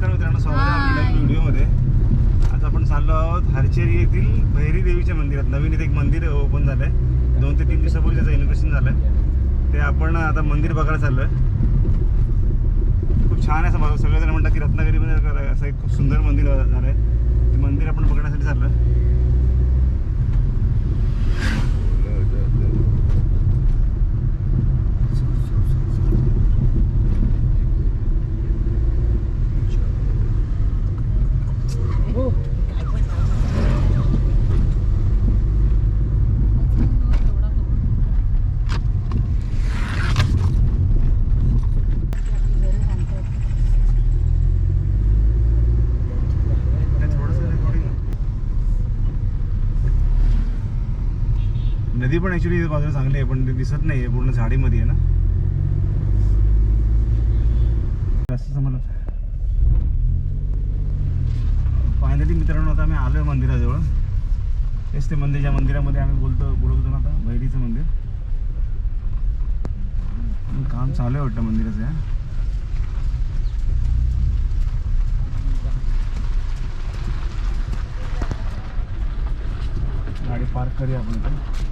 नमस्कार मित्रांनो स्वागत आहे आपल्या नवीन व्हिडिओमध्ये. आज आपण चाललो आहोत हरचेरी येथील भैरी देवीच्या मंदिरात. नवीन इथे एक मंदिर ओपन झालं आहे दोन ते तीन दिवसापूर्वी त्याचं इनोग्रेशन झालं आहे ते आपण आता मंदिर बघायला चाललो आहे खूप छान आहे असं मला सगळेजण म्हणतात की रत्नागिरीमध्ये असं एक खूप सुंदर मंदिर झालं आहे ते मंदिर आपण बघण्यासाठी चाललो आहे नाही, थोडंसं recording आहे. नदी पण ऍक्च्युली बाजूला चांगली आहे पण ते दिसत नाही आहे पूर्ण झाडीमध्ये आहे ना. जास्त फायनली मित्रांनो आता आम्ही आलो आहे मंदिराजवळ. तेच ते मंदिर ज्या मंदिरामध्ये आम्ही बोलतो बोलत होतो ना आता भैरीचं मंदिर. काम चालू आहे वाटतं मंदिराचं या. गाडी पार्क करूया आपण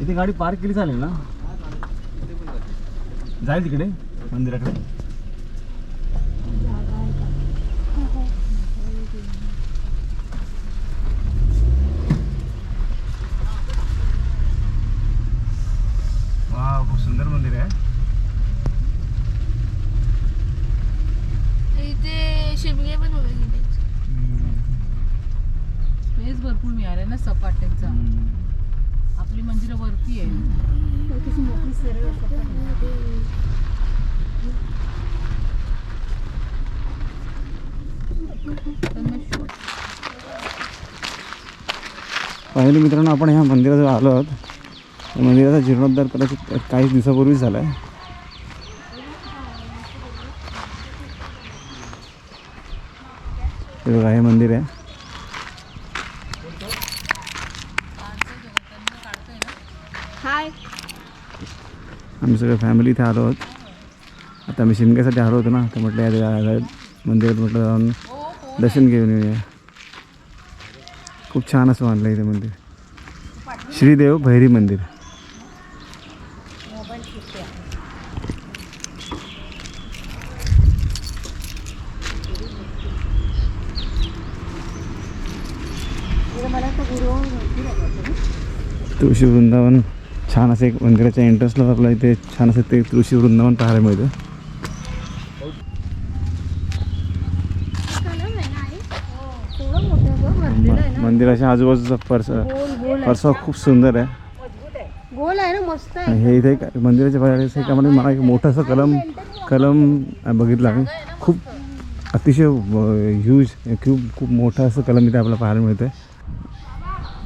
इथे गाडी पार्क केली चालेल ना? जाईल तिकडे मंदिराकडे. वा खूप सुंदर मंदिर आहे. इथे शिमगे पण स्पेस भरपूर मिळालाय ना आपली मंदिरं वरती आहे. फायनली मित्रांनो आपण ह्या मंदिराजवळ आलो आहोत. मंदिराचा जीर्णोद्धार कदाचित काही दिवसापूर्वीच झाला आहे. हे बघा हे मंदिर आहे. आम्ही सगळं फॅमिली इथे आलो आहोत. आता आम्ही शिमग्यासाठी आलो होतो ना तर म्हटलं या मंदिरात म्हटलं जाऊन दर्शन घेऊन येऊया. खूप छान असं मानलं इथे मंदिर. श्रीदेव भैरी मंदिर. तुळशी वृंदावन. छान असं एक मंदिराच्या एंट्रन्सला आपलं इथे छान असं ते तुळशी वृंदावन पाहायला मिळतं. मंदिराच्या आजूबाजूचा परसा परसाव खूप सुंदर आहे. गोल आहे ना मस्त आहे. हे इथे मंदिराच्या बाहेर आम्हाला मला एक मोठं असं कलम कलम बघितलं आम्ही. खूप अतिशय ह्यूज खूप खूप मोठं असं कलम इथे आपल्याला पाहायला मिळतं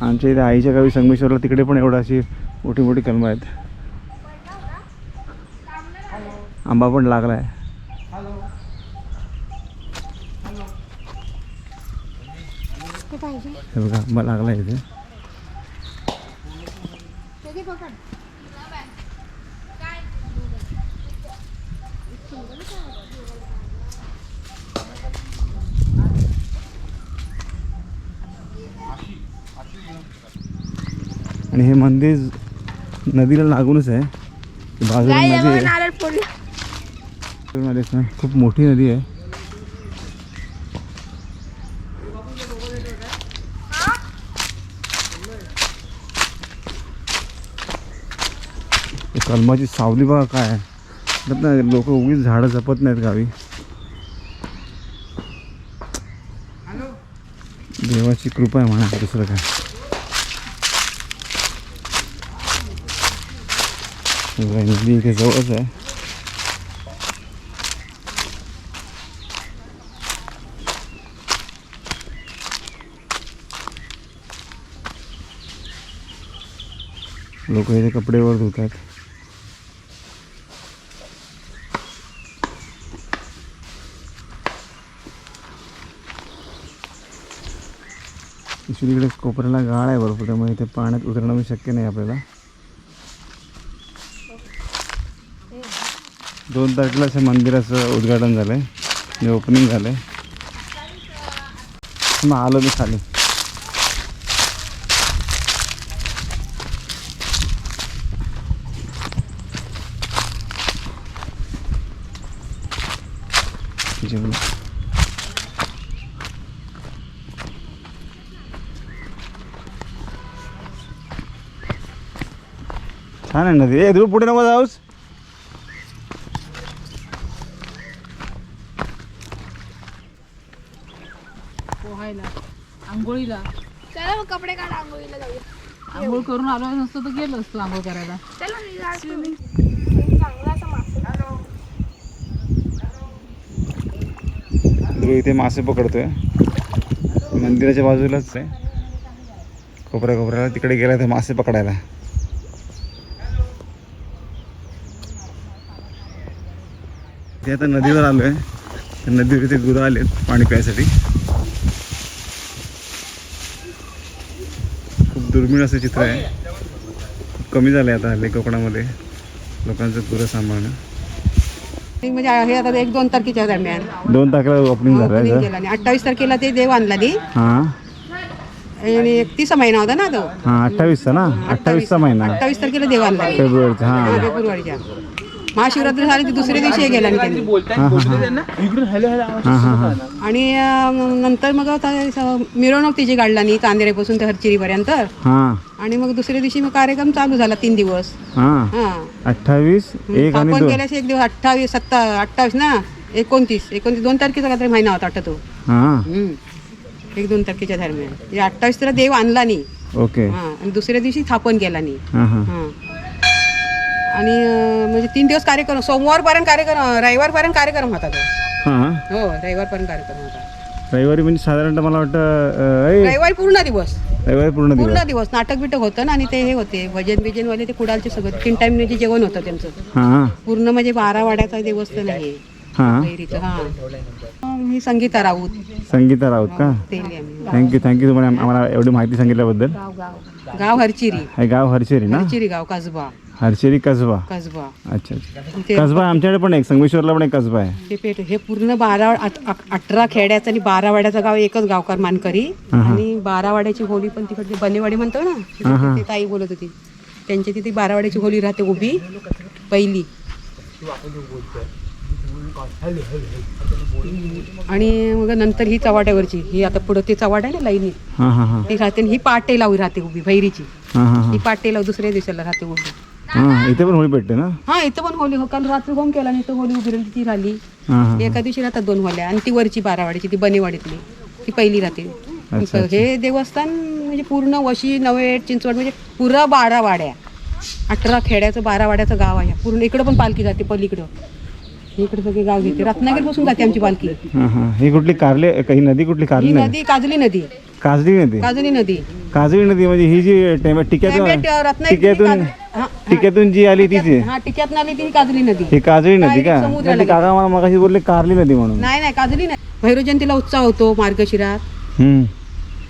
आमच्या इथे आईच्या गावी संगमेश्वरला तिकडे पण एवढं अशी मोठी मोठी कलमं आहेत. आंबा पण लागला आहे हे बघा आंबा लागला आहे इथे. आणि हे मंदिर नदीला लागूनच आहे. बाजूला नदी आहे खूप मोठी नदी आहे. कलमाची सावली बघा काय आहे. लोक उगीच झाडं जपत नाहीत गावी. देवाची कृपा आहे म्हणा दुसरं काय. हे बघा, आहे लोक इथे कपडे वर धुतात इकडे कोपऱ्याला गाळ आहे भरपूर त्यामुळे इथे पाण्यात उतरणं शक्य नाही आपल्याला. दोन तारखेला असं मंदिराचं उद्घाटन झालं आहे हे ओपनिंग आहे मग आलो मी खाली. जेवण. छान आहे ना ते पुढे नको जाऊस पोहायला आंघोळीला. चला मग कपडे काढा आंघोळीला जाऊया. आंघोळ करून आलो नसतो तर गेलो असतो आंघोळ करायला. चला स्विमिंग चांगला असा मासा. ध्रुव इथे मासे पकडतोय. मंदिराच्या बाजूलाच आहे. कोपऱ्या कोपऱ्याला तिकडे गेला तर मासे पकडायला. ते आता नदीवर आलोय. नदीवर इथे गुरं आलेत पाणी प्यायसाठी. दुर्मिळ असं चित्र आहे. खूप कमी झालंय आता हल्ली कोकणामध्ये लोकांचं गुरं सांभाळणं म्हणजे हे आता एक दोन तारखेच्या दरम्यान. दोन तारखेला ओपनिंग झालं opening आहे केलं. आणि अठ्ठावीस तारखेला ते देव आणला हां. आणि एकतीस महिना होता ना तो. हां अठ्ठावीसचा ना? अठ्ठावीसचा महिना. अठ्ठावीस तारखेला देव आणला. फेब्रुवारीचा हां फेब्रुवारीच्या. महाशिवरात्री झाली ती दुसऱ्या दिवशी गेला त्यांनी हां आणि अं, नंतर मग आता स- मिरवणूक तिची काढला नी चांदेरेपासून ते हरचिरीपर्यंत. हां. आणि मग दुसऱ्या दिवशी मग कार्यक्रम चालू झाला तीन दिवस. हां. हा. अठ्ठावीस एक आणि आपण दोन. गेल्यास एक दिवस अठ्ठावीस सत्ता अठ्ठावीस ना? एकोणतीस. एकोणतीस दोन तारखेचा काहीतरी महिना होता आठवतो हां. हम्म. एक दोन तारखेच्या दरम्यान. म्हणजे अठ्ठावीस तर देव आणला नी ओके. हा. आणि दुसऱ्या दिवशी स्थापन केला नी हां हां. हा. आणि अं, म्हणजे तीन दिवस कार्यक्रम सोमवारपर्यंत कार्यक्रम रविवारपर्यंत कार्यक्रम होता तो. हां हो. रविवारपर्यंत कार्यक्रम होता. रविवारी म्हणजे साधारणतः मला वाटतं अं, रविवारी पूर्ण दिवस. रविवारी पूर्ण दिवस. पूर्ण दिवस. नाटक बिटक होतं ना आणि ते हे होते. भजन बिजनवाले ते कुडालचे सगळं तीन टाइम म्हणजे जेवण होतं त्यांचं. हां पूर्ण म्हणजे बारा वाड्याचा देवस्थान आहे हां हा. अं, मी संगीता राऊत. संगीता राऊत का? ते थँक्यू थँक्यू तुम्हाला आम्हाला एवढी माहिती सांगितल्याबद्दल. गाव हरचिरी. हे गाव हरशेरी ना? हरचिरी गाव कसबा. हरशेरी कसबा. कसबा. अच्छा अच्छा. ते कसबा आमच्याकडे पण एक संगमेश्वरला पण एक कसबा आहे. ते पेठ हे पूर्ण बारा अठरा खेड्याचं आणि बारा वाड्याचं गाव एकच गावकार मानकरी. आणि बारा वाड्याची होली पण तिकडची बनेवाडी म्हणतो ना. तिथे ताई बोलत होती. त्यांची तिथे बारा वाड्याची होली राहते उभी पहिली. आणि मग नंतर ही चवाट्यावरची ही आता पुढं ते चवाट आहे ना लाईनी. हां हां हां. ती राहते आणि ही पाटे लावी राहते उभी भैरीची. हां हां हां. ही पाटे लाव दुसऱ्या दिवसाला राहते उभी. हां इथे पण होळी पेटते ना? हा इथं पण होली हो काल रात्री होम केला तर होली उभी राहिली ती राहिली. हां हां एका दिवशी राहतात दोन होल्या आणि ती वरची बारावाडीची ती बनेवाडीतली ती पहिली राहते. अच्छा. हे देवस्थान म्हणजे पूर्ण वशी नवेट चिंचवड म्हणजे पुरा बारा वाड्या अठरा खेड्याचं बारा वाड्याचं गाव आहे. पूर्ण इकडं पण पालखी जाते पलीकडं. इकडे सगळे गाव घेते. रत्नागिरी पासून जाते आमची पालखी. हां हां. ही कुठली कारले ही नदी कुठली ही कारली नदी काजली नदी काजळी नदी? काजली नदी. काजळी नदी म्हणजे ही जी टिक्यातून रत्नागिरी टिक्यातून हा, टिक्यातून जी आली तीच आहे हा टिक्यात नाली ती काजली नदी. ही काजळी नदी का? Direct समुद्राला नाही, ते काका मला मगाशी बोलले कारली नदी म्हणून. नाही नाही काजली नाही. भैरवजयंतीला उत्साह होतो मार्गशिरात. हम्म.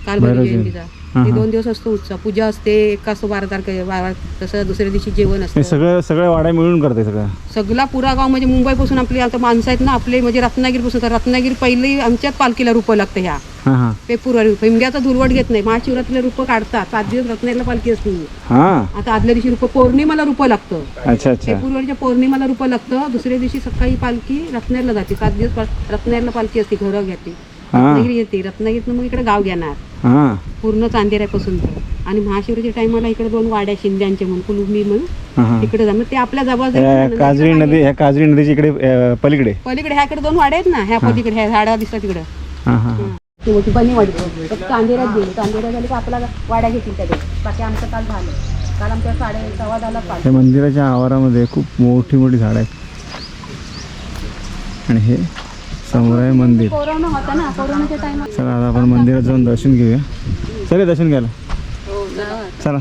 काल भैरव जयंतीचा. हा, ते हा. दोन दिवस असतो उत्सव पूजा असते एक असतो बारा तारखे बारा तसं दुसऱ्या दिवशी जेवण हे असतं. सगळं सगळ्या वाड्या मिळून करते सगळं. सगळा पुरा गाव म्हणजे मुंबईपासून आपली आता माणसं आहेत ना आपले म्हणजे रत्नागिरीपासून. तर रत्नागिरी पहिली आमच्याच पालखीला रुपं लागतं ह्या. हां हां. पेपूरवारी पिंब्याचा धुलवट घेत नाही. महाशिवरात्रीला रुपं काढतात. सात दिवस रत्नागिरीला पालखी असते आता आदल्या दिवशी रुपं पौर्णिमाला रुपं लागतं. अच्छा अच्छा. फेब्रुवारीच्या पौर्णिमाला रुपं लागतं. दुसऱ्या दिवशी सकाळी पालखी रत्नागिरीला जाते. सात दिवस रत्नागिरीला पालखी असते. घरं घेते. हां. रत्नागिरी येते. रत्नागिरीतनं मग इकडे गाव घेणार. हां. पूर्ण चांदेऱ्यापासून तर. आणि महाशिवरात्रीच्या टायमाला इकडे दोन वाड्या शिंद्यांचे म्हणून कुलुंबी म्हणून. तिकडे जा. ते आपल्या जबाबदारी काजळी नदी ह्या काजळी नदीच्या इकडे पलीकडे. पलीकडे. ह्याकडे दोन वाड्या आहेत ना. ह्या पलीकडे. ह्या झाडा दिसतात तिकडे हां. ती मोठी बनीवाडी तर चांदेऱ्यात गेली. चांदेऱ्यात झाली की आपला वाड्या घेतील त्या बाकी आमचं काल झालं. काल आमच्या साडे सव्वा पाच त्या मंदिराच्या आवारामध्ये खूप मोठी मोठी झाडं आहेत. आणि हे समोर आहे मंदिर. कोरोना होता ना. कोरोनाच्या टायमात चला आता आपण मंदिरात जाऊन दर्शन घेऊया. चला दर्शन घ्यायला? चला.